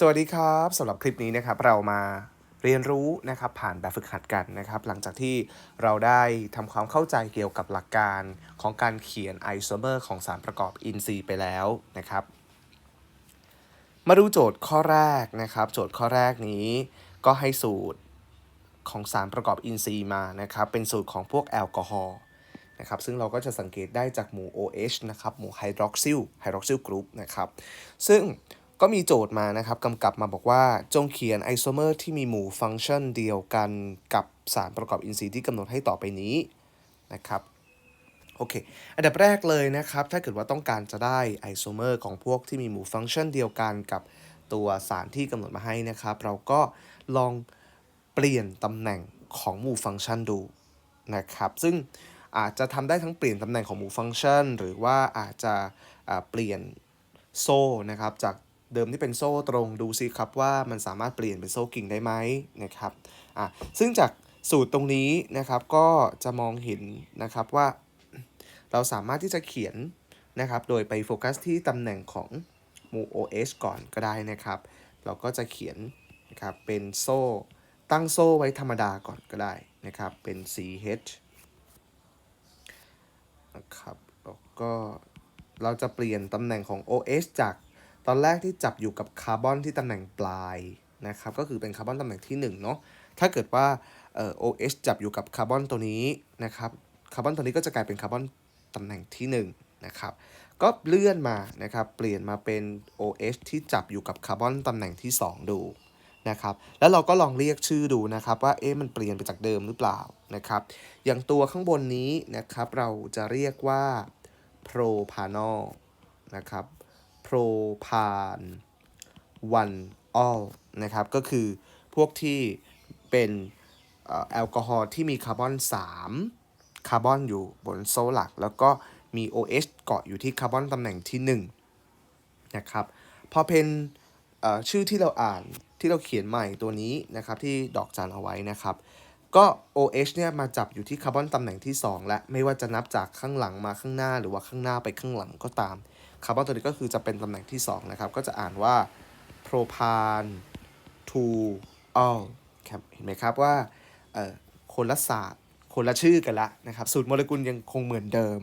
สวัสดีครับสำหรับคลิปนี้นะครับเรามาเรียนรู้นะครับผ่านแบบฝึกหัดกันนะครับ หลังจากที่เราได้ทำความเข้าใจเกี่ยวกับหลักการของการเขียนไอโซเมอร์ของสารประกอบอินทรีย์ไปแล้วนะครับ มาดูโจทย์ข้อแรกนะครับ โจทย์ข้อแรกนี้ก็ให้สูตรของสารประกอบอินทรีย์มานะครับ เป็นสูตรของพวกแอลกอฮอล์นะครับซึ่งเราก็จะสังเกตได้จากหมู่ OH นะครับหมู่ไฮดรอกซิลไฮดรอกซิลกรุ๊ปนะครับซึ่ง ก็มีโจทย์มานะครับกำกับมาบอกว่าจงเขียนไอโซเมอร์ที่มีหมู่ฟังก์ชันเดียวกันกับสารประกอบอินทรีย์ที่กำหนดให้ต่อไปนี้นะครับโอเค อันดับแรกเลยนะครับ ถ้าเกิดว่าต้องการจะได้ไอโซเมอร์ของพวกที่มีหมู่ฟังก์ชันเดียวกันกับตัวสารที่กำหนดมาให้นะครับ เราก็ลองเปลี่ยนตำแหน่งของหมู่ฟังก์ชันดูนะครับ ซึ่งอาจจะทำได้ทั้งเปลี่ยนตำแหน่งของหมู่ฟังก์ชัน หรือว่าอาจจะเปลี่ยนโซ่นะครับจาก เดิมที่เป็นโซ่ตรงดูซิครับว่ามันสามารถเปลี่ยนเป็นโซ่กิ่งได้ไหมนะครับอะซึ่งจากสูตรตรงนี้นะครับก็จะมองเห็นนะครับว่า เราสามารถที่จะเขียนนะครับ โดยไปโฟกัสที่ตำแหน่งของหมู่ OH ก่อนก็ได้นะครับ เราก็จะเขียนนะครับเป็นโซ่ตั้งโซ่ไว้ธรรมดาก่อนก็ได้นะครับ เป็น CH นะครับแล้วก็เราจะเปลี่ยนตำแหน่งของ OH จาก ตอนแรกที่จับอยู่กับคาร์บอนที่ตำแหน่งปลายนะครับก็คือเป็นคาร์บอนตำแหน่งที่1เนาะถ้าเกิดว่าเอ่อ OH จับอยู่กับคาร์บอนตัวนี้นะครับคาร์บอนตัวนี้ก็จะกลายเป็นคาร์บอนตำแหน่งที่1นะครับก็เลื่อนมานะครับเปลี่ยนมาเป็น OH ที่จับอยู่กับคาร์บอนตำแหน่งที่ 2 ดูนะครับแล้วเราก็ลองเรียกชื่อดูนะครับว่าเอ๊ะมันเปลี่ยนไปจากเดิมหรือเปล่านะครับอย่างตัวข้างบนนี้นะครับเราจะเรียกว่า propanol นะครับ propan one all นะครับ ก็คือพวกที่เป็นแอลกอฮอล์ที่มีคาร์บอน 3 คาร์บอนอยู่บนโซ่หลัก แล้วก็มี OH เกาะอยู่ที่คาร์บอนตำแหน่งที่ 1 นะครับ พอเป็นชื่อที่เราอ่านที่เราเขียนใหม่ตัวนี้นะครับที่ดอกจันเอาไว้นะครับ ก็ OH เนี่ยมาจับอยู่ที่คาร์บอนตำแหน่งที่ 2 และไม่ว่าจะนับจากข้างหลังมาข้างหน้าหรือว่าข้างหน้าไปข้างหลังก็ตาม คาร์บอนตัวนี้ก็คือจะเป็นตำแหน่งที่ 2 นะครับ ก็จะอ่านว่า propan to all ครับเห็นไหมครับว่าคนละศาสตร์คนละชื่อกันละนะครับ สูตรโมเลกุลยังคงเหมือนเดิม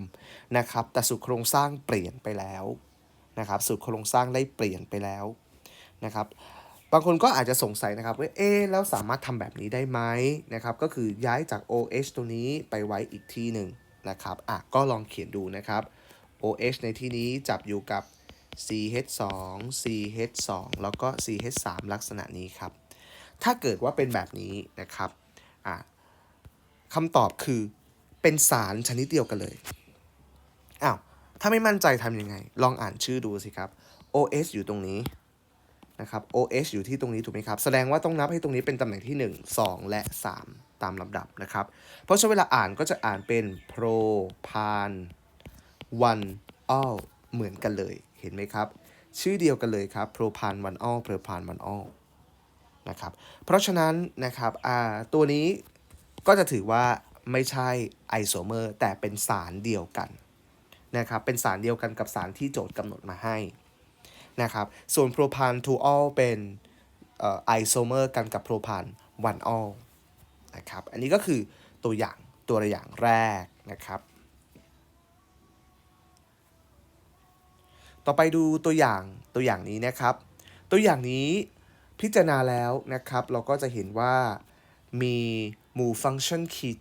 นะครับ แต่สูตรโครงสร้างเปลี่ยนไปแล้วนะครับ สูตรโครงสร้างได้เปลี่ยนไปแล้วนะครับ บางคนก็อาจจะสงสัยนะครับว่าเอ๊แล้วสามารถทำแบบนี้ได้ไหมนะครับ ก็คือย้ายจาก OH ตัวนี้ไปไว้อีกที่หนึ่งนะครับอะก็ลองเขียนดูนะครับ OH ในที่นี้จับอยู่กับ CH2 CH2 แล้วก็ CH3 ลักษณะนี้ครับ ถ้าเกิดว่าเป็นแบบนี้นะครับคำตอบคือเป็นสารชนิดเดียวกันเลย อ้าว ถ้าไม่มั่นใจทำยังไง ลองอ่านชื่อดูสิครับ OH อยู่ตรงนี้นะครับ OH อยู่ที่ตรงนี้ถูกไหมครับ แสดงว่าต้องนับให้ตรงนี้เป็นตำแหน่งที่ 1 2 และ 3 ตามลำดับนะครับ เพราะฉะนั้นเวลาอ่านก็จะอ่านเป็น propan one all เหมือนกันเลยเห็นไหมครับ ชื่อเดียวกันเลยครับ propan one all propan one all นะครับเพราะฉะนั้นนะครับอ่าตัวนี้ก็จะถือว่าไม่ใช่ไอโซเมอร์แต่เป็นสารเดียวกันนะครับเป็นสารเดียวกันกับสารที่โจทย์กำหนดมาให้นะครับส่วนโพรพานทูออลเป็นไอโซเมอร์กันกับโพรพานวันออลนะครับอันนี้ก็คือตัวอย่างตัวอย่างแรกนะครับ ต่อไปดูตัวอย่างตัวอย่างนี้นะครับ ตัวอย่างนี้พิจารณาแล้วนะครับ เราก็จะเห็นว่ามีหมู่ฟังก์ชันคี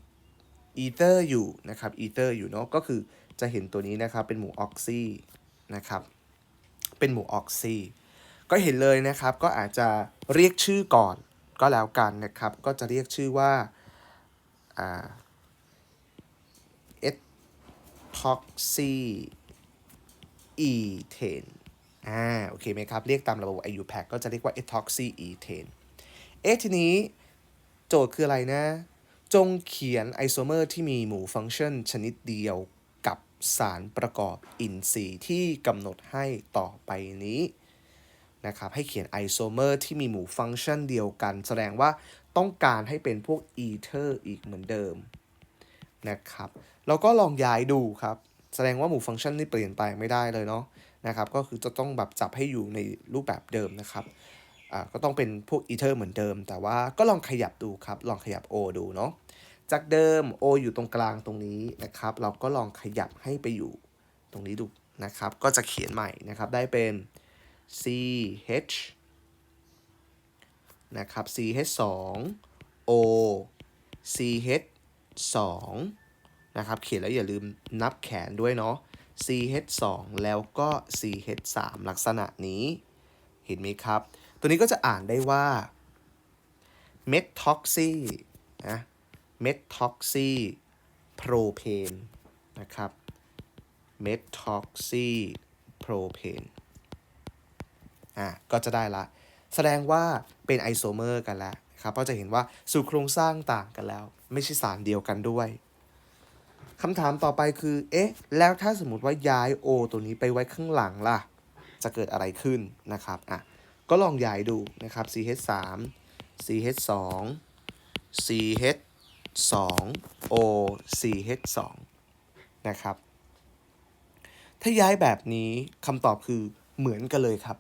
อีเตอร์อยู่นะครับอีเตอร์อยู่เนาะก็คือจะเห็นตัวนี้นะครับเป็นหมู่ออกซีนะครับเป็นหมู่ออกซีก็เห็นเลยนะครับก็อาจจะเรียกชื่อก่อนก็แล้วกันนะครับ ก็จะเรียกชื่อว่าอ่าเอท็อกซี อีเทนอ่าโอเคไหมครับ เรียกตามระบบ IUPAC ก็จะเรียกว่า etoxy ethane เอ๊ะทีนี้โจทย์คืออะไรนะ จงเขียนไอโซเมอร์ที่มีหมู่ฟังก์ชันชนิดเดียวกับสารประกอบอินทรีย์ที่กำหนดให้ต่อไปนี้นะครับให้เขียนไอโซเมอร์ที่มีหมู่ฟังก์ชันเดียวกัน แสดงว่าต้องการให้เป็นพวกอีเทอร์อีกเหมือนเดิมนะครับเราก็ลองย้ายดูครับ แสดงว่าหมู่ฟังก์ชันนี่เปลี่ยนไปไม่ได้เลยเนาะนะครับ ก็คือจะต้องแบบจับให้อยู่ในรูปแบบเดิมนะครับอ่าก็ต้องเป็นพวกอีเทอร์เหมือนเดิม แต่ว่าก็ลองขยับดูครับ ลองขยับ O ดูเนาะจากเดิม O อยู่ตรงกลางตรงนี้นะครับ เราก็ลองขยับให้ไปอยู่ตรงนี้ดูนะครับ ก็จะเขียนใหม่นะครับได้เป็น C H นะครับ C H 2 O C H 2 นะครับ เขียนแล้วอย่าลืมนับแขนด้วยเนาะ C H 2 แล้วก็ C H 3 ลักษณะนี้ เห็นไหมครับ ตัวนี้ก็จะอ่านได้ว่า methoxy นะ methoxy propane นะครับ methoxy propane อะ ก็จะได้ละ แสดงว่าเป็นไอโซเมอร์กันแล้วครับ ก็จะเห็นว่าสู่โครงสร้างต่างกันแล้ว ไม่ใช่สารเดียวกันด้วย คำถามต่อไปคือ เอ๊ะ แล้วถ้าสมมติว่าย้าย O ตัวนี้ไปไว้ข้างหลังล่ะ จะเกิดอะไรขึ้นนะครับ อะ ก็ลองย้ายดูนะครับ CH 3 CH 2 CH 2 O CH 2นะครับ ถ้าย้ายแบบนี้คำตอบคือเหมือนกันเลยครับ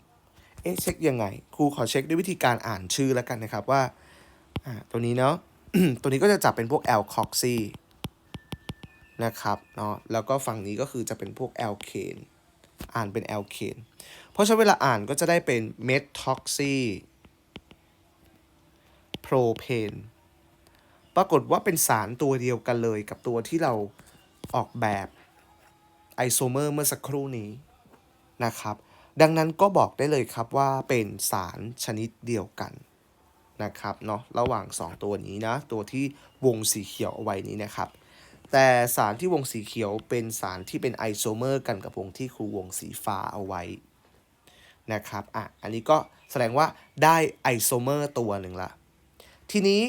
เอ๊ะ เช็คยังไง ครูขอเช็คด้วยวิธีการอ่านชื่อแล้วกันนะครับว่า อ่า ตัวนี้เนาะ ตัวนี้ก็จะจับเป็นพวก L c o x y นะครับเนาะแล้วก็ฝั่งนี้ก็คือจะเป็นพวก L c a n e อ่านเป็น L c a n e เพราะฉะนั้นเวลาอ่านก็จะได้เป็น methoxy propane ปรากฏว่าเป็นสารตัวเดียวกันเลยกับตัวที่เราออกแบบไอโซเมอร์เมื่อสักครู่นี้นะครับ ดังนั้นก็บอกได้เลยครับว่าเป็นสารชนิดเดียวกันนะครับเนาะระหว่าง 2 ตัวนี้นะ ตัวที่วงสีเขียวเอาไว้นี้นะครับ แต่สารที่วงสีเขียวเป็นสารที่เป็นไอโซเมอร์กันกับวงที่ครูวงสีฟ้าเอาไว้นะครับอะอันนี้ก็แสดงว่าได้ไอโซเมอร์ตัวหนึ่งละ ทีนี้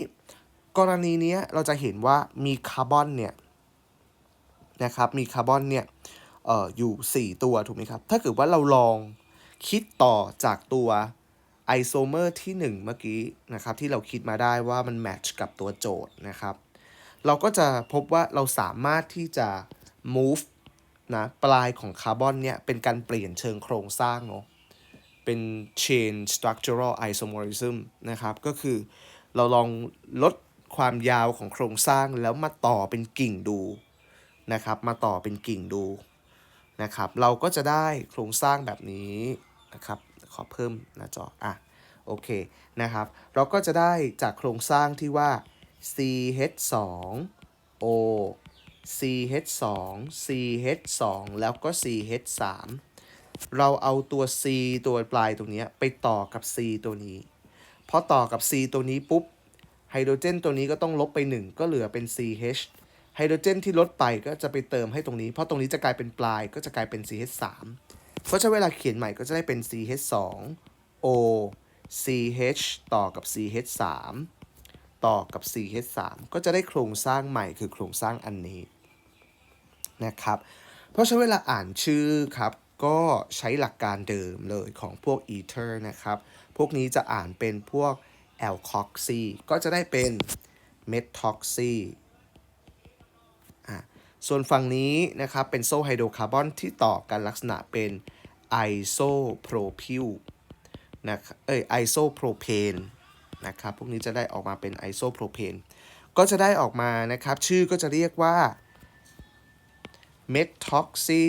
กรณีเนี้ยเราจะเห็นว่ามีคาร์บอนเนี่ยนะครับมีคาร์บอนเนี่ยเอ่ออยู่ 4 ตัวถูกไหมครับ ถ้าเกิดว่าเราลองคิดต่อจากตัวไอโซเมอร์ที่ 1 เมื่อกี้นะครับที่เราคิดมาได้ว่ามันแมทช์กับตัวโจทย์นะครับ เราก็จะพบว่าเราสามารถที่จะ move นะปลายของคาร์บอนเนี่ยเป็นการเปลี่ยนเชิงโครงสร้างเนาะเป็น chain structural isomerism นะครับก็คือเราลองลดความยาวของโครงสร้างแล้วมาต่อเป็นกิ่งดูนะครับมาต่อเป็นกิ่งดูนะครับเราก็จะได้โครงสร้างแบบนี้นะครับขอเพิ่มหน้าจออะโอเคนะครับ เราก็จะได้จากโครงสร้างที่ว่า CH2 O CH2 CH2 แล้วก็ CH3 เราเอาตัว C ตัวปลายตรงนี้ไปต่อกับ C ตัวนี้ พอต่อกับ C ตัวนี้ปุ๊บ ไฮโดรเจนตัวนี้ก็ต้องลบไป 1 ก็เหลือเป็น CH ไฮโดรเจนที่ลดไปก็จะไปเติมให้ตรงนี้ เพราะตรงนี้จะกลายเป็นปลายก็จะกลายเป็น CH3 เพราะฉะนั้นเวลาเขียนใหม่ก็จะได้เป็น CH2 O CH ต่อกับ CH3 ต่อกับ CH3 ก็จะได้โครงสร้างใหม่คือโครงสร้างอันนี้นะครับ เพราะฉะนั้นเวลาอ่านชื่อครับ ก็ใช้หลักการเดิมเลยของพวก ether นะครับ พวกนี้จะอ่านเป็นพวก alkoxy ก็จะได้เป็น methoxy อะส่วนฝั่งนี้นะครับเป็นโซ่ไฮโดรคาร์บอนที่ต่อกันลักษณะเป็น isopropyl นะครับเอ้ย isopropane น นะครับ พวกนี้จะได้ออกมาเป็น isopropane ก็จะได้ออกมานะครับ ชื่อก็จะเรียกว่า methoxy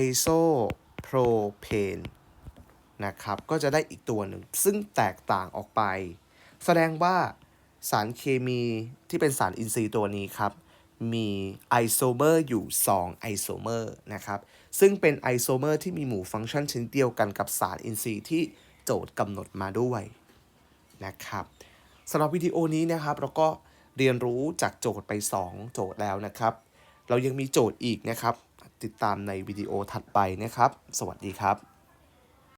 isopropane นะครับ ก็จะได้อีกตัวหนึ่ง ซึ่งแตกต่างออกไป แสดงว่าสารเคมีที่เป็นสารอินทรีย์ตัวนี้ครับ มีไอโซเมอร์อยู่ 2 ไอโซเมอร์นะครับ ซึ่งเป็นไอโซเมอร์ที่มีหมู่ฟังก์ชันชนิดเดียวกันกับสารอินทรีย์ที่ โจทย์กำหนดมาด้วยนะครับสำหรับวิดีโอนี้นะครับเราก็เรียนรู้จากโจทย์ไป 2 โจทย์แล้วนะครับ เรายังมีโจทย์อีกนะครับ ติดตามในวิดีโอถัดไปนะครับ สวัสดีครับ